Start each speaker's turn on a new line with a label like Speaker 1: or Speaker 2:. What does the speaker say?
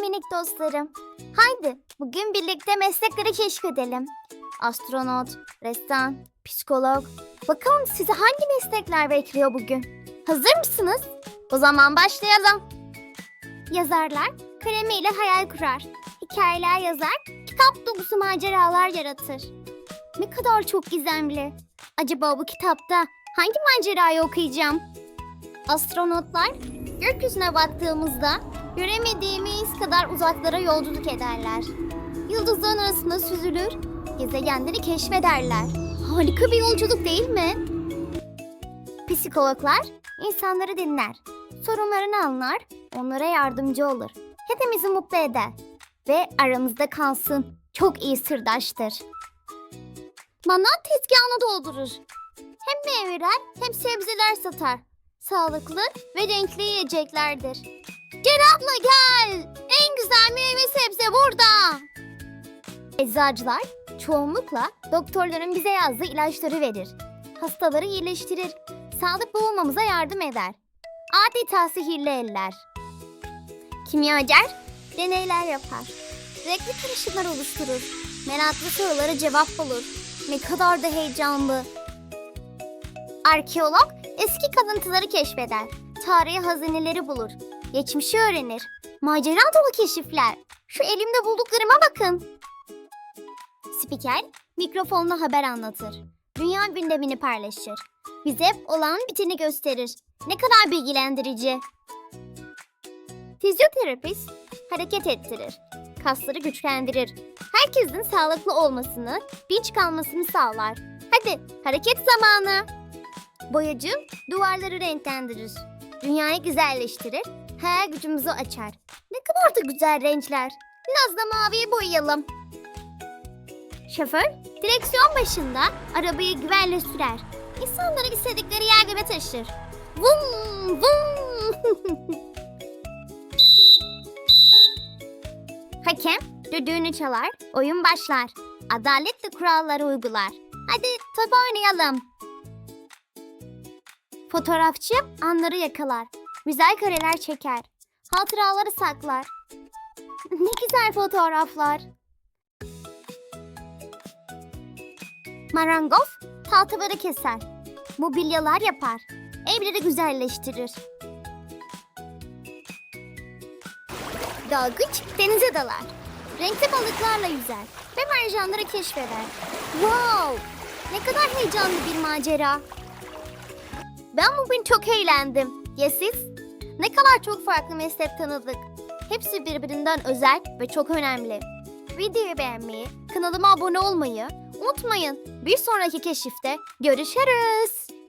Speaker 1: minik dostlarım. Haydi bugün birlikte meslekleri keşfedelim. Astronot, ressam, psikolog. Bakalım sizi hangi meslekler bekliyor bugün? Hazır mısınız? O zaman başlayalım. Yazarlar kalemiyle hayal kurar. Hikayeler yazar, kitap dolusu maceralar yaratır. Ne kadar çok gizemli. Acaba bu kitapta hangi macerayı okuyacağım? Astronotlar gökyüzüne baktığımızda göremediğimiz kadar uzaklara yolculuk ederler. Yıldızların arasında süzülür, gezegenleri keşfederler. Harika bir yolculuk değil mi? Psikologlar insanları dinler, sorunlarını anlar, onlara yardımcı olur. Hepimizi mutlu eder ve aramızda kalsın. Çok iyi sırdaştır. Manav tezgahını doldurur. Hem meyveler hem sebzeler satar. Sağlıklı ve renkli yiyeceklerdir. Gel abla gel. En güzel meyve sebze burada. Eczacılar çoğunlukla doktorların bize yazdığı ilaçları verir. Hastaları iyileştirir. Sağlıklı olmamıza yardım eder. Adeta sihirli eller. Kimyager deneyler yapar. Renkli karışımlar oluşturur. Meraklı sorulara cevap bulur. Ne kadar da heyecanlı. Arkeolog eski kalıntıları keşfeder. Tarihi hazineleri bulur. Geçmişi öğrenir. Macera dolu keşifler. Şu elimde bulduklarıma bakın. Spiker mikrofonla haber anlatır. Dünya gündemini paylaşır. Bize olan biteni gösterir. Ne kadar bilgilendirici. Fizyoterapist hareket ettirir. Kasları güçlendirir. Herkesin sağlıklı olmasını, dinç kalmasını sağlar. Hadi hareket zamanı. Boyacı duvarları renklendirir. Dünyayı güzelleştirir. Hayal gücümüzü açar. Ne kadar da güzel renkler. Biraz da maviye boyayalım. Şoför direksiyon başında arabayı güvenle sürer. İnsanları istedikleri yerlere taşır. Vum vum. Hakem düdüğünü çalar, oyun başlar. Adaletle kuralları uygular. Hadi top oynayalım. Fotoğrafçı anları yakalar. Güzel kareler çeker. Hatıraları saklar. Ne güzel fotoğraflar. Marangoz tahtaları keser. Mobilyalar yapar. Evleri güzelleştirir. Dalgıç denize dalar. Renkli balıklarla yüzer ve mercanları keşfeder. Wow! Ne kadar heyecanlı bir macera. Ben bugün çok eğlendim. Ya siz? Ne kadar çok farklı meslek tanıdık. Hepsi birbirinden özel ve çok önemli. Videoyu beğenmeyi, kanalıma abone olmayı unutmayın. Bir sonraki keşifte görüşürüz.